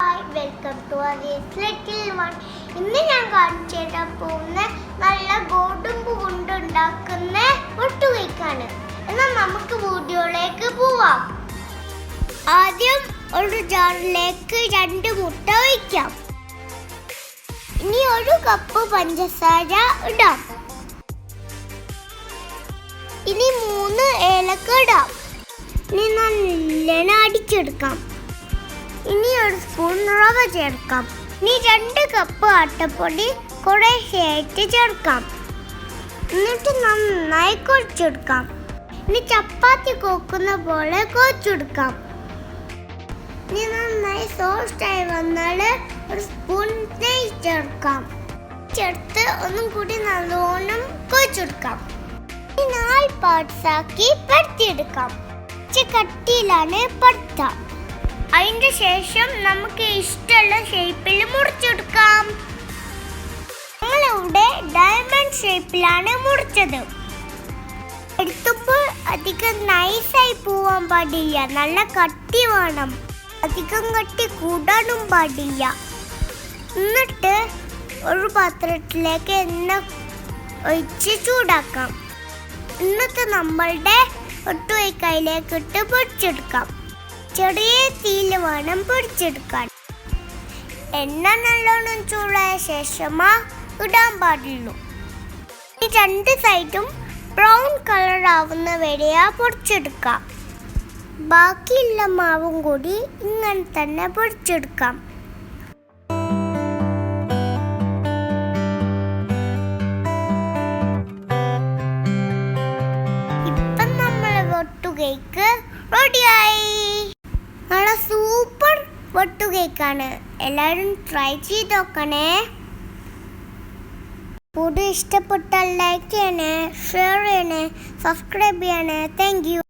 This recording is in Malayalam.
Hi welcome to little one ഇന്ന് ഞാൻ കാണിച്ചു തരാൻ പോകുന്ന നല്ല ഗോതമ്പ് കൊണ്ടുണ്ടാക്കുന്ന ഒട്ടുകൈക്കാണ് എന്നാൽ നമുക്ക് വീഡിയോയിലേക്ക് പോവാം. ആദ്യം ഒരു ജാറിലേക്ക് രണ്ട് മുട്ട ഒഴിക്കാം ഇനി ഒരു കപ്പ് പഞ്ചസാര ഇടാം. ഇനി മൂന്ന് ഏലക്ക ഇടാം. ഇനി നല്ല അടിച്ചെടുക്കാം. ഇനി ഒരു സ്പൂൺ റവ ചേർക്കാം. ഇനി രണ്ട് കപ്പ് അട്ടപ്പൊടി കുറേശ്ശേയായിട്ട് ചേർക്കാം. എന്നിട്ട് നന്നായി കുഴച്ചെടുക്കാം ഇനി ചപ്പാത്തി കോക്കുന്ന പോലെ കുഴച്ചെടുക്കാം ഇനി നന്നായി സോഫ്റ്റായി വന്നാൽ ഒരു സ്പൂൺ നെയ്യ് ചേർക്കാം. ചേർത്ത് ഒന്നും കൂടി നല്ലോണം കുഴച്ചെടുക്കാം നാല് പാർട്സ് ആക്കി പരത്തിയെടുക്കാം. കട്ടിയിലാണ് പടുത്ത അതിന്റെ ശേഷം നമുക്ക് ഇഷ്ടമുള്ള ഷേപ്പിൽ മുറിച്ചെടുക്കാം. നമ്മളിവിടെ ഡയമണ്ട് ഷേപ്പിലാണ് മുറിച്ചത്. എടുത്തപ്പോൾ അധികം നൈസായി പോവാൻ പാടില്ല. നല്ല കട്ടി വേണം. അധികം കട്ടി കൂടാനും പാടില്ല. എന്നിട്ട് ഒരു പാത്രത്തിലേക്ക് എണ്ണ ഒഴിച്ച് ചൂടാക്കാം. എന്നിട്ട് നമ്മളുടെ ഒട്ടുവൈക്കയിലേക്ക് ഇട്ട് പൊടിച്ചെടുക്കാം. ചെറിയ തീയിൽ വേണം പൊടിച്ചെടുക്കാൻ. എണ്ണ നല്ലോണം ചൂടായ ശേഷമാ ഇടാൻ പാടുള്ളൂ. ഈ രണ്ട് സൈഡും ബ്രൗൺ കളർ ആവുന്ന വരെയാ പൊടിച്ചെടുക്കാം. ബാക്കിയുള്ള മാവും കൂടി ഇങ്ങനെ തന്നെ പൊടിച്ചെടുക്കാം. ഇപ്പം നമ്മൾ ഒട്ടുകേക്ക് റെഡിയായി സൂപ്പർ ഒട്ടുകേക്കാണ് എല്ലാവരും ട്രൈ ചെയ്ത് നോക്കണേ. ഫുഡ് ഇഷ്ടപ്പെട്ടാൽ ലൈക്ക് ചെയ്യണേ ഷെയർ ചെയ്യണേ സബ്സ്ക്രൈബ് ചെയ്യണേ. താങ്ക്